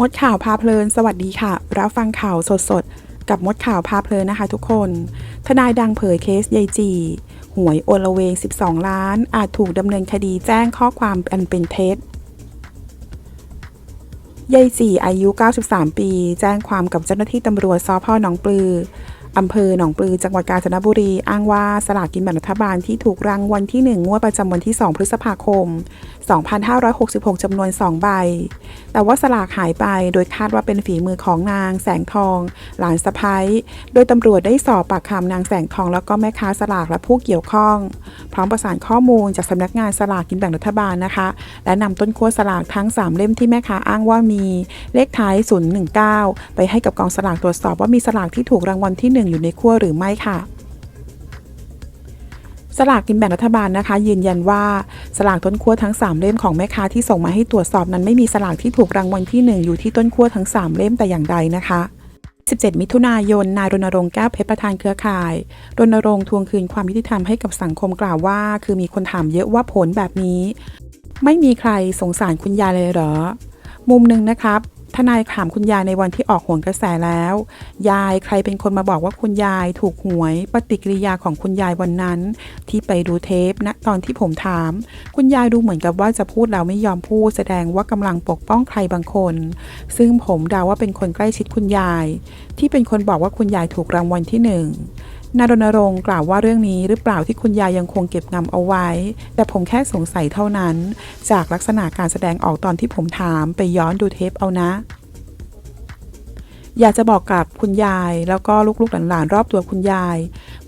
มดข่าวพาเพลิน สวัสดีค่ะ รับฟังข่าวสดๆ กับมดข่าวพาเพลินนะคะทุกคน ทนายดังเผยเคสยายจี หวยโอละเวง 12 ล้าน อาจถูกดำเนินคดีแจ้งข้อความอันเป็นเท็จยายจีอายุ 93 ปี แจ้งความกับเจ้าหน้าที่ตำรวจสพหนองปลือ อำเภอหนองปลือจังหวัดกาญจนบุรี อ้างว่าสลากกินแบ่งรัฐบาลที่ถูกรางวัลที่ 1 งวดประจำวันที่ 2 พฤษภาคม 2566 จำนวน 2 ใบ แต่ว่าสลากหายไปโดยคาดว่าเป็นฝีมือของนางแสงทอง หลานสะพ้ยโดยตำรวจได้สอบปากคำนางแสงทองแล้วก็แม่ค้าสลากและผู้เกี่ยวข้อง พร้อมประสานข้อมูลจากสำนักงานสลากกินแบ่งรัฐบาลนะคะ และนำต้นขั้วสลากทั้ง 3 เล่มที่แม่ค้าอ้างว่ามีเลขท้าย019 ไปให้กับกองสลากตรวจสอบว่ามีสลากที่ถูกรางวัลที่ 1อยู่ในขั้วหรือไม่ค่ะ สลากกินแบ่งรัฐบาลนะคะ ยืนยันว่าสลากต้นขั้วทั้ง 3 เล่มของแม่ค้าที่ส่งมาให้ตรวจสอบนั้นไม่มีสลากที่ถูกรางวัลที่ 1 อยู่ที่ต้นขั้วทั้ง 3 เล่มแต่อย่างใดนะคะ17 มิถุนายน นายรณรงค์แก้วเพชรประธานเครือข่าย รณรงค์ทวงคืนความยุติธรรมให้กับสังคมกล่าวว่า คือมีคนถามเยอะว่าผลแบบนี้ ไม่มีใครสงสารคุณยายเลยเหรอ มุมหนึ่งนะครับ นายถามคุณยายในวันที่ออกโหนกระแสแล้ว ยายใครเป็นคนมาบอกว่าคุณยายถูกหวย ปฏิกิริยาของคุณยายวันนั้น ที่ไปดูเทปนะตอนที่ผมถาม คุณยายดูเหมือนกับว่าจะพูดแล้วไม่ยอมพูด แสดงว่ากำลังปกป้องใครบางคน ซึ่งผมเดาว่าเป็นคนใกล้ชิดคุณยาย ที่เป็นคนบอกว่าคุณยายถูกรางวัลที่หนึ่ง นายรณรงค์กล่าวว่าเรื่องนี้หรือเปล่าที่คุณยายยังคงเก็บงำเอาไว้ แต่ผมแค่สงสัยเท่านั้น จากลักษณะการแสดงออกตอนที่ผมถามไปย้อนดูเทปเอานะ อยากจะบอกกับคุณยายแล้วก็ลูกๆหลานๆรอบตัวคุณยาย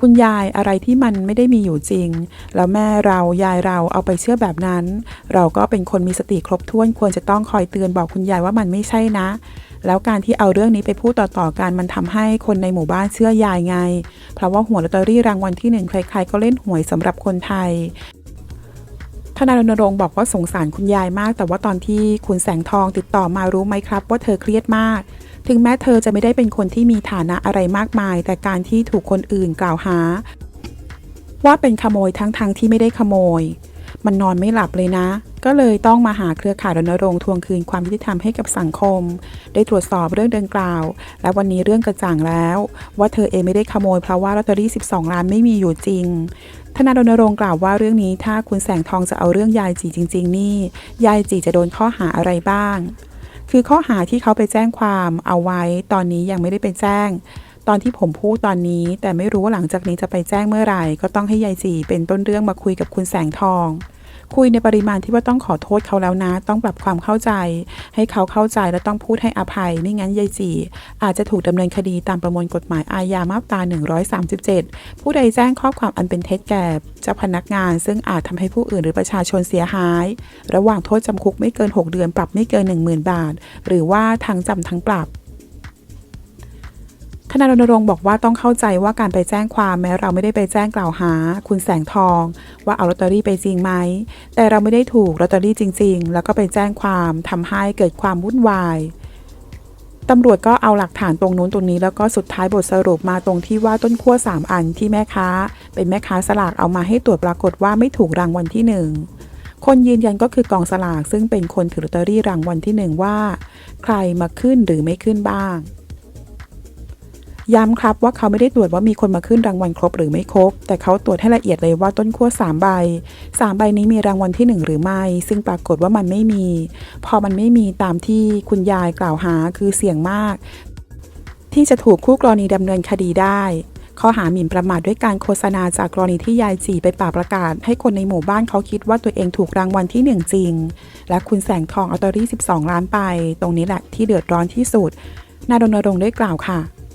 คุณยายอะไรที่มันไม่ได้มีอยู่จริง แล้วแม่เรายายเราเอาไปเชื่อแบบนั้น เราก็เป็นคนมีสติครบถ้วนควรจะต้องคอยเตือนบอกคุณยายว่ามันไม่ใช่นะแล้วการที่เอาเรื่องนี้ไปพูดต่อๆกันมันทำให้คนในหมู่บ้านเชื่อยายไง เพราะว่าหัวยลอตเตอรี่รางวัลที่หนึ่งใครๆก็เล่นหวยสำหรับคนไทยทนายรณรงค์บอกว่าสงสารคุณยายมาก แต่ว่าตอนที่คุณแสงทองติดต่อมารู้ไหมครับ ว่าเธอเครียดมาก ถึงแม้เธอจะไม่ได้เป็นคนที่มีฐานะอะไรมากมาย แต่การที่ถูกคนอื่นกล่าวหา ว่าเป็นขโมยทั้งทางที่ไม่ได้ขโมย มันนอนไม่หลับเลยนะ ก็เลยต้องมาหาเครือข่ายรณรงค์ทวงคืนความยุติธรรมให้กับสังคม ได้ตรวจสอบเรื่องดังกล่าว และวันนี้เรื่องกระจ่างแล้ว ว่าเธอเองไม่ได้ขโมยเพราะว่าลอตเตอรี่ 12 ล้านไม่มีอยู่จริงทนายรณรงค์กล่าวว่าเรื่องนี้ถ้าคุณแสงทองจะเอาเรื่องยายจีจริง ๆ นี่ ยายจีจะโดนข้อหาอะไรบ้าง คือข้อหาที่เขาไปแจ้งความเอาไว้ตอนนี้ยังไม่ได้ไปแจ้ง ตอนที่ผมพูดตอนนี้ แต่ไม่รู้ว่าหลังจากนี้จะไปแจ้งเมื่อไหร่ ก็ต้องให้ยายจีเป็นต้นเรื่องมาคุยกับคุณแสงทอง คุยในปริมาณที่ว่าต้องขอโทษเขาแล้วนะ ต้องปรับความเข้าใจ ให้เขาเข้าใจและต้องพูดให้อภัย ไม่งั้นยายจีอาจจะถูกดำเนินคดีตามประมวลกฎหมายอาญามาตรา137 ผู้ใดแจ้งข้อความอันเป็นเท็จแก่เจ้าพนักงาน ซึ่งอาจทำให้ผู้อื่นหรือประชาชนเสียหาย ระหว่างโทษจำคุกไม่เกิน 6 เดือนปรับไม่เกิน 10,000 บาท หรือว่าทั้งจำทั้งปรับ ทนายรณรงค์บอกว่าต้องเข้าใจว่าการไปแจ้งความแม้เราไม่ได้ไปแจ้งกล่าวหา คุณแสงทอง ว่าเอาลอตเตอรี่ไปจริงไหม แต่เราไม่ได้ถูกลอตเตอรี่จริง ๆ แล้วก็ไปแจ้งความทำให้เกิดความวุ่นวายตำรวจก็เอาหลักฐานตรงนู้นตรงนี้แล้วก็สุดท้ายบทสรุปมาตรงที่ว่าต้นขั้ว3 อันที่แม่ค้า เป็นแม่ค้าสลากเอามาให้ตรวจปรากฏว่าไม่ถูกรางวัลที่หนึ่งคนยืนยันก็คือกองสลากซึ่งเป็นคนถือลอตเตอรี่รางวัลที่หนึ่งว่า ใครมาขึ้นหรือไม่ขึ้นบ้าง ย้ำครับว่าเขาไม่ได้ตรวจว่ามีคนมาขึ้นรางวัลครบหรือไม่ครบ แต่เขาตรวจให้ละเอียดเลยว่าต้นขั้ว3ใบ3ใบนี้มีรางวัลที่ 1 หรือไม่ ซึ่งปรากฏว่ามันไม่มี พอมันไม่มีตามที่คุณยายกล่าวหาคือเสี่ยงมาก ที่จะถูกคู่กรณีดำเนินคดีได้ข้อหาหมิ่นประมาทด้วยการโฆษณาจากกรณีที่ยายจีไปป่าประกาศ ให้คนในหมู่บ้านเขาคิดว่าตัวเองถูกรางวัลที่ 1 จริง และคุณแสงทองเอาลอตอรี่ 12 ล้านไป ตรงนี้แหละที่เดือดร้อนที่สุดนายรณรงค์ได้กล่าวค่ะ